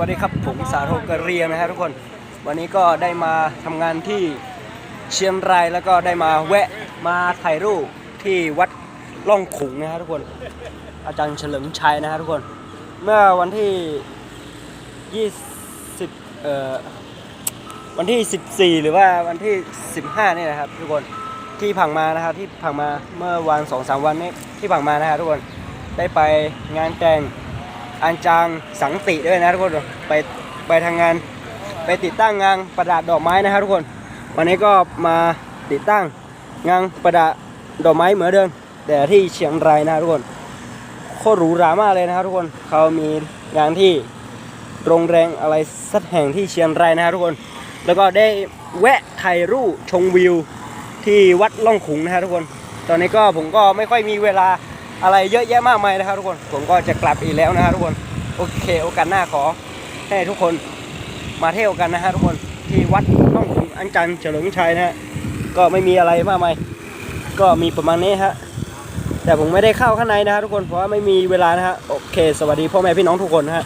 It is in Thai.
วัสดีครับ ผมสาโทกเรียงนะฮะทุกคน วันนี้ก็ได้มาทำงานที่เชียงรายแล้วก็ได้มาแวะมาถ่ายรูปที่วัดล่องขุงนะฮะทุกคน อาจารย์เฉลิมชัยนะฮะทุกคน เมื่อวันที่ 20เอ่อวันที่ 14 หรือว่าวันที่ 15เนี่ยนะครับ ทุกคนที่ผ่านมานะครับที่ผ่านมาเมื่อวันสองสามวันนี้ที่ผ่านมานะฮะทุกคนได้ไปงานแต่ง อันจางสังติด้วยนะทุกคนไปไปทางงานไปติดตั้งงานประดับดอกไม้นะครับทุกคน วันนี้ก็มาติดตั้งงานประดับดอกไม้เหมือนเดิมแต่ที่เชียงรายนะทุกคนโคตรหรูหรามากเลยนะครับทุกคนเขามีงานที่โรงแรมอะไรสักแห่งที่เชียงรายนะครับทุกคน แล้วก็ได้แวะถ่ายรูปชมวิวที่วัดล่องขุงนะครับทุกคน ตอนนี้ก็ผมก็ไม่ค่อยมีเวลา อะไรเยอะแยะมากมายนะครับทุกคน ผมก็จะกลับอีกแล้วนะครับทุกคน โอเค โอกาสหน้าขอให้ทุกคนมาเที่ยวกันนะฮะทุกคนที่วัดต้องขุนอันจันเฉลิมชัยนะฮะก็ไม่มีอะไรมากมายก็มีประมาณนี้ฮะแต่ผมไม่ได้เข้าข้างในนะฮะทุกคนเพราะว่าไม่มีเวลานะฮะโอเค สวัสดีพ่อแม่พี่น้องทุกคนนะฮะ